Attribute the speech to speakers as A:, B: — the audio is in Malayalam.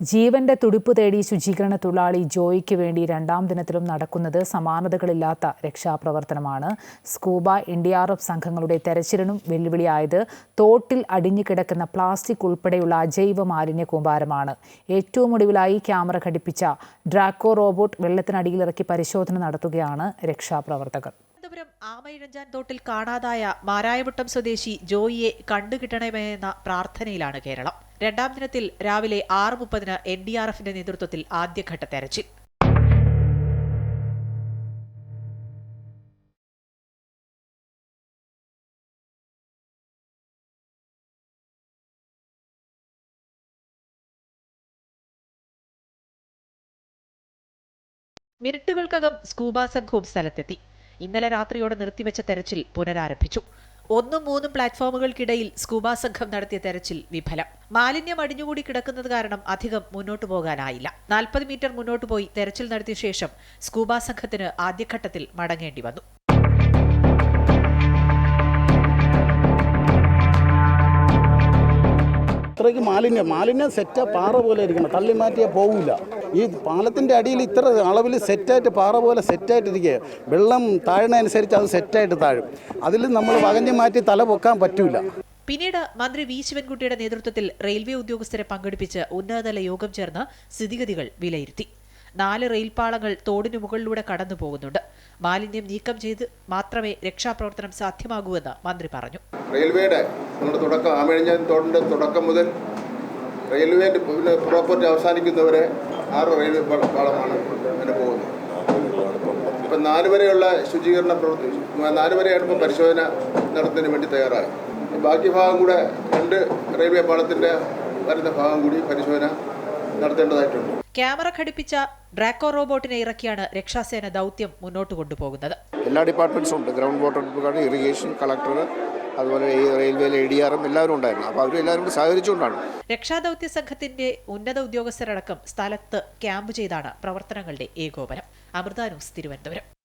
A: ജീവന്റെ തുടിപ്പ് തേടി ശുചീകരണ തൊഴിലാളി ജോയിക്ക് വേണ്ടി രണ്ടാം ദിനത്തിലും നടക്കുന്നത് സമാനതകളില്ലാത്ത രക്ഷാപ്രവർത്തനമാണ്. Scuba N D R F സംഘങ്ങളുടെ തെരച്ചിലിനും വെല്ലുവിളിയായത് തോട്ടിൽ അടിഞ്ഞുകിടക്കുന്ന പ്ലാസ്റ്റിക് ഉൾപ്പെടെയുള്ള അജൈവ മാലിന്യ കൂമ്പാരമാണ്. ഏറ്റവും ഒടുവിലായി ക്യാമറ ഘടിപ്പിച്ച ഡ്രാക്കോ റോബോട്ട് വെള്ളത്തിനടിയിലിറക്കി പരിശോധന നടത്തുകയാണ് രക്ഷാപ്രവർത്തകർ.
B: തിരുവനന്തപുരം ആമയിഴഞ്ചാൻ തോട്ടിൽ കാണാതായ മാരായവട്ടം സ്വദേശി ജോയിയെ കണ്ടുകിട്ടണമെന്ന പ്രാർത്ഥനയിലാണ് കേരളം. രണ്ടാം ദിനത്തിൽ രാവിലെ ആറ് മുപ്പതിന് എൻ ഡി ആർ എഫിന്റെ നേതൃത്വത്തിൽ ആദ്യഘട്ട തെരച്ചിൽ. മിനിറ്റുകൾക്കകം സ്കൂബ സംഘവും സ്ഥലത്തെത്തി. ഇന്നലെ രാത്രിയോടെ നിർത്തിവെച്ച തെരച്ചിൽ പുനരാരംഭിച്ചു. ഒന്നും മൂന്നും പ്ലാറ്റ്ഫോമുകൾക്കിടയിൽ സ്കൂബ സംഘം നടത്തിയ തെരച്ചിൽ വിഫലം. മാലിന്യം അടിഞ്ഞുകൂടി കിടക്കുന്നത് കാരണം അധികം മുന്നോട്ടു പോകാനായില്ല. നാൽപ്പത് മീറ്റർ മുന്നോട്ടു പോയി തെരച്ചിൽ നടത്തിയ ശേഷം സ്കൂബ സംഘത്തിന് ആദ്യഘട്ടത്തിൽ മടങ്ങേണ്ടി വന്നു.
C: ഇത്രയ്ക്ക് മാലിന്യം മാലിന്യം സെറ്റ പാറ പോലെ ഇരിക്കണം. തള്ളി മാറ്റിയാൽ പോകില്ല ഈ പാലത്തിന്റെ അടിയിൽ ഇത്ര അളവിൽ സെറ്റായിട്ട് പാറ പോലെ സെറ്റായിട്ടിരിക്കുക വെള്ളം താഴുന്നതനുസരിച്ച് അത് സെറ്റായിട്ട് താഴും. അതിൽ നമ്മൾ വകഞ്ഞ് മാറ്റി തല പൊക്കാൻ പറ്റൂല.
B: പിന്നീട് മന്ത്രി വി. ശിവൻകുട്ടിയുടെ നേതൃത്വത്തിൽ റെയിൽവേ ഉദ്യോഗസ്ഥരെ പങ്കെടുപ്പിച്ച് ഉന്നതതല യോഗം ചേർന്ന് സ്ഥിതിഗതികൾ വിലയിരുത്തി. നാല് റെയിൽപാളങ്ങൾ തോടിനു മുകളിലൂടെ കടന്നു പോകുന്നുണ്ട്. മാലിന്യം നീക്കം ചെയ്ത് മാത്രമേ രക്ഷാപ്രവർത്തനം സാധ്യമാകൂവെന്ന് മന്ത്രി പറഞ്ഞു.
D: റെയിൽവേയുടെ നമ്മുടെ തുടക്കം ആമഴിഞ്ഞ തോടിന്റെ തുടക്കം മുതൽ റെയിൽവേന്റെ പിന്നെ പ്രോപ്പർട്ടി അവസാനിക്കുന്നവരെ ആറ് റെയിൽവേ പാളമാണ് അങ്ങനെ പോകുന്നത്. ഇപ്പം നാല് വരെയുള്ള ശുചീകരണ പ്രവൃത്തി നാല് വരെയാണ് ഇപ്പം പരിശോധന നടത്തുന്നതിന് വേണ്ടി തയ്യാറായി ബാക്കി ഭാഗം കൂടെ രണ്ട് റെയിൽവേ പാളത്തിന്റെ വരുന്ന ഭാഗം കൂടി പരിശോധന നടത്തേണ്ടതായിട്ടുണ്ട്.
B: ക്യാമറ ഘടിപ്പിച്ച ഡ്രാക്കോ റോബോട്ടിനെ ഇറക്കിയാണ് രക്ഷാസേന ദൗത്യം മുന്നോട്ട് കൊണ്ടുപോകുന്നത്.
E: എല്ലാ ഡിപ്പാർട്ട്മെന്റ്സും ഉണ്ട്. Ground water depart irrigation collector അതുപോലെ റെയിൽവേയിലെ എ ഡി ആറും എല്ലാവരും ഉണ്ടായിരുന്നു. അപ്പോൾ അവർ എല്ലാവരും കൂടി സഹകരിച്ചുകൊണ്ടാണ്.
B: രക്ഷാദൗത്യ സംഘത്തിന്റെ ഉന്നത ഉദ്യോഗസ്ഥരടക്കം സ്ഥലത്ത് ക്യാമ്പ് ചെയ്താണ് പ്രവർത്തനങ്ങളുടെ ഏകോപനം. അമൃത ന്യൂസ് തിരുവനന്തപുരം.